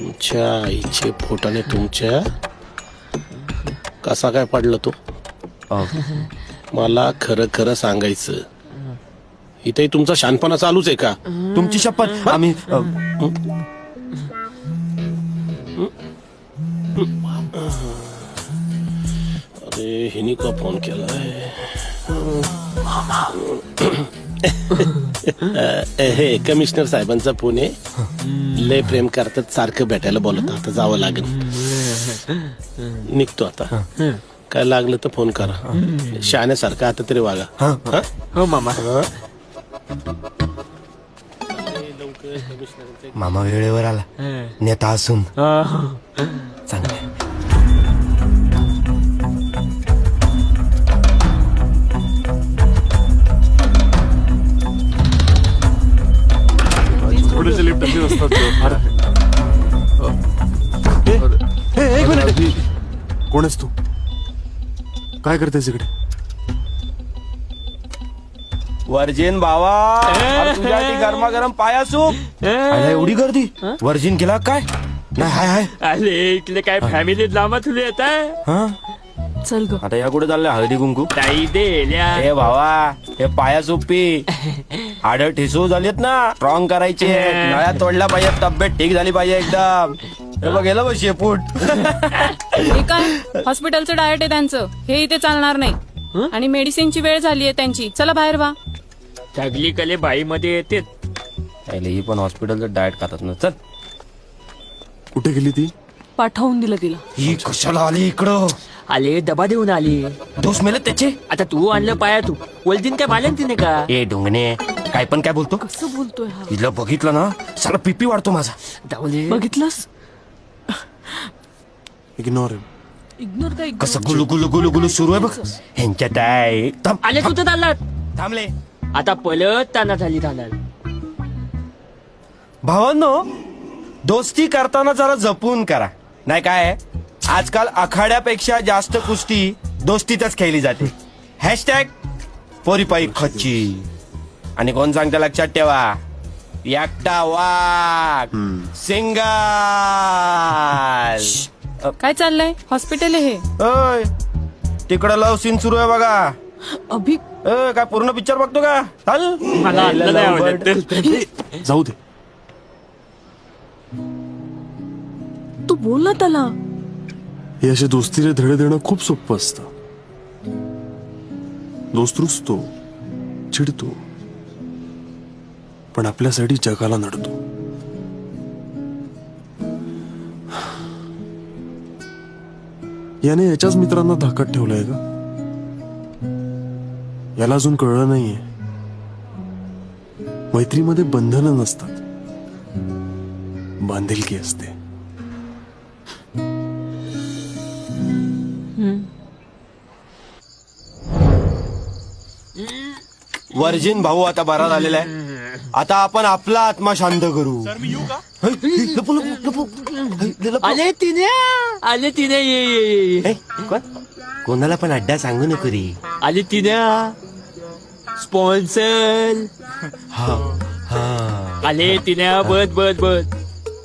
तुमच्या आईचे फोटाने तुमच्या कसा काय पडला तो? मला खरं खरं सांगायचं. इथे तुमचा शानपणा चालूच आहे का? तुमची शपथ. आम्ही अरे हिनी का फोन केलाय? हे कमिशनर साहेबांचा फोन आहे. लय प्रेम करतात सारखं भेटायला बोलत आता जावं लागेल. निघतो आता. काय लागलं तर फोन करा. शहाण्यासारखं आता तरी वागा. हा? हो? मामा. मामा वेळेवर आला. नेता असून. चांगलं हे एक मिनिट कोण आहेस तू? काय करतेस इकडे? वर्जिन भावा अरे तुझ्यासाठी गरमागरम पाया सूप. आला एवढी गर्दी? वर्जिन केला काय? नाही हाय हाय. अरे इथले काय फॅमिली लांबा तुला येत आहे. हा? चल ग. आता या कुठे चाललंय? हळदी कुंकू? ताई देल्या हे भावा हे पाया सूप पी. हाड ठिसूळ झालीत ना. स्ट्रॉंग करायचे. नळ्या तोडल्या पाहिजे तब्येत ठीक झाली पाहिजे एकदम. हे बघ गेलं बघ शेपूट. हे काय? हॉस्पिटलचं डायट आहे त्यांचं. हे इथे चालणार नाही. आणि मेडिसिनची वेळ झाली आहे त्यांची. चला बाहेर व्हा. सगळी कले बाई मध्ये येते पहिले ही पण हॉस्पिटलचं डाएट खातात ना. चल. कुठे गेली ती? पाठवून दिलं तिला. ही कशाला आली इकडं? आले डबा देऊन आली. दोष मेले त्याचे? आता तू आणलं पाया तू. बोलतीन काय मालन तिने का? ए डोंगणे काय पण काय बोलतो? कसं बोलतोय हा? हिला बघितलं ना सगळं पिपी वाढतो माझा. बघितलंस? इग्नोर इग्नोर काय कसं गुलू गुलू गुलू गुलू सुरू आहे बघ. ह्यांच्यात आहे. थांब आले कुठं चाललात थांबले. आता पलत ताना झाली जाणार भावांनो दोस्ती करताना जरा जपून करा. नाही काय? आजकाल आखाड्यापेक्षा जास्त कुस्ती दोस्तीतच खेळली जाते. हॅशटॅग पोरीपाई खच्ची. आणि कोण सांगता लक्षात ठेवा? एकटा वाघ. सिंगल. काय चाललंय? हॉस्पिटल आहे हे. ओय तिकडं लव सीन सुरू आहे बघा. अभि ए, काय पूर्ण पिक्चर बघतो का? चाल. मला आतलं नाही आवडत. जाऊ दे. तू बोल ना त्याला. हे असे दोस्तीने धडे देणं खूप सोपं असतं. दोस्त रुसतो चिडतो. पण आपल्यासाठी जगाला नडतो. याने याच्याच मित्रांना धाकट ठेवलंय का याला अजून कळलं नाहीये. मैत्रीमध्ये बंधनं नसतात. बांधिलकी असते. वर्जिन भाऊ आता बरा झालेला आहे आता आपण आपला आत्मा शांत करू. है, है, लपू, लपू, लपू. है, लपू. आले तिने आले तिने ये ये ये, ये. कोण? कोणाला पण अड्डा सांगू नको रे. आले तिने. स्पॉन्सर. हा हा. आले तिने बस बस बस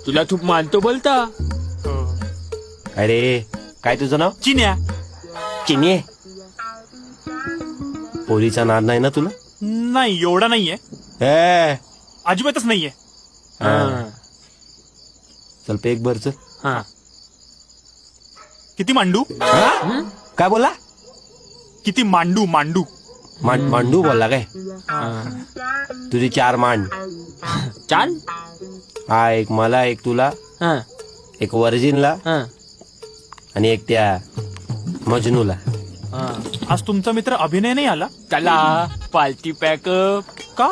तुला खूप मानतो बोलता. अरे काय तुझं नाव? चिन्या. चिनी पोलीचा नाद नाही ना तुला? नाही एवढा नाहीये. ए अजिबातच नाहीये. चल पे एक भरच हा. किती मांडू? काय बोला किती मांडू मांडू? मांड मांडू बोलला काय? तुझी चार मांड. चाल हा एक मला एक तुला हा. एक वर्जिनला हा. आणि एक त्या मजनूला. हा. आज तुमचा मित्र अभिनय नाही आला? चला पालती पॅकअप का?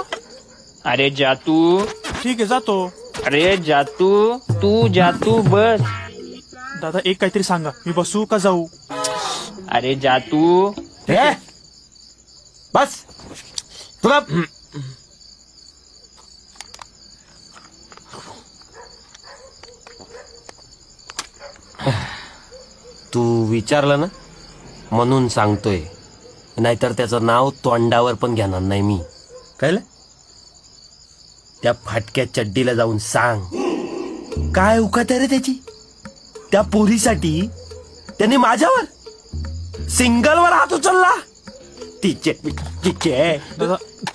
अरे जातू ठीक आहे जातो. अरे जातू तू जातू बस। दादा एक काहीतरी सांगा मी बसू का जाऊ? अरे जातू ए, बस. तुला तू विचारलं ना? म्हणून सांगतोय. नाहीतर त्याचं नाव तोंडावर पण घेणार नाही मी. कळलं त्या फाटक्या चड्डीला जाऊन सांग. काय उकत रे त्याची? त्या पोरीसाठी त्यांनी माझ्यावर सिंगलवर हात उचलला. तिचे तिचे.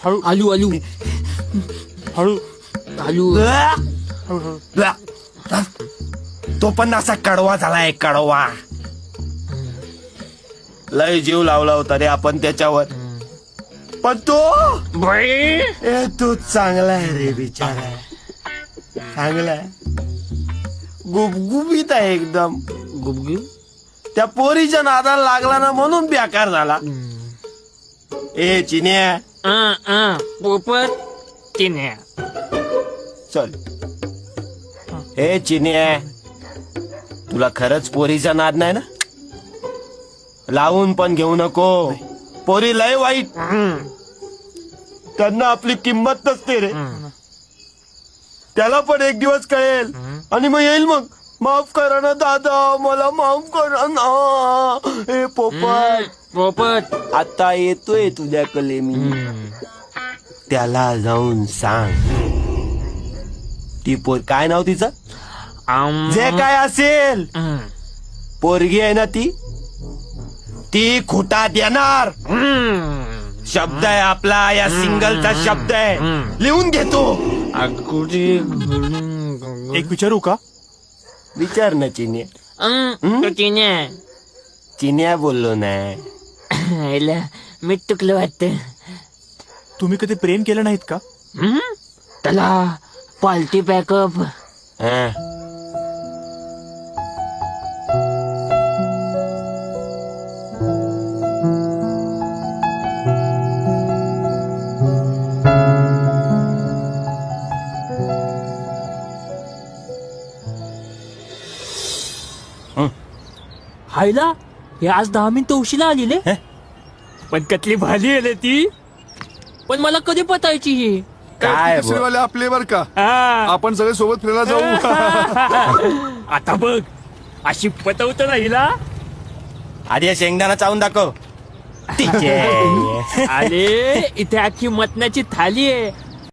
हळू आलू आलू. हळू आलू. तो पण असा कडवा झालाय कडवा. लय जीव लावला होता रे आपण त्याच्यावर. पण तो ए तो चांगला आहे रे बिचारा चांगला आहे गुबगुबीत आहे एकदम गुबगी त्या पोरीच्या नादाला लागला ना म्हणून बेकार झाला ए चिन्या पोपट किन्या चल ए चिन्या तुला खरंच पोरीचा नाद नाही ना लावून पण घेऊ नको पोरी लय वाईट. त्यांना आपली किंमत नसते रे. त्याला पण एक दिवस कळेल. आणि मग येईल मग. माफ करा ना दादा मला माफ करा ना. ए पोपट. पोपट. आता येतोय तुझ्याकडे मी. त्याला जाऊन सांग. ती पोर काय नाव तिचं? आम जे काय असेल. पोरगी आहे ना ती? ती खोटा देणार. शब्द आहे आपला या सिंगलचा शब्द आहे. लिहून घेतो. एक विचारू का? विचार ना चिन्या चिन्या बोललो ना. मी चुकलं वाटतं. तुम्ही कधी प्रेम केलं नाहीत का? त्याला पालटी पॅकअप. हा. हायला हे आज दहा मिनिटं उशिरा आलेले. पण कतली भाली आली ती. पण मला कधी पतायची ही? काय वाले आपले बर का? हा, आपण सगळे सोबत फिरायला जाऊ. आता बघ अशी पतवत ना हिला. आधी या शेंगदाणा चावून दाखव. तिचे अरे इथे अख्खी मटणाची थाली आहे.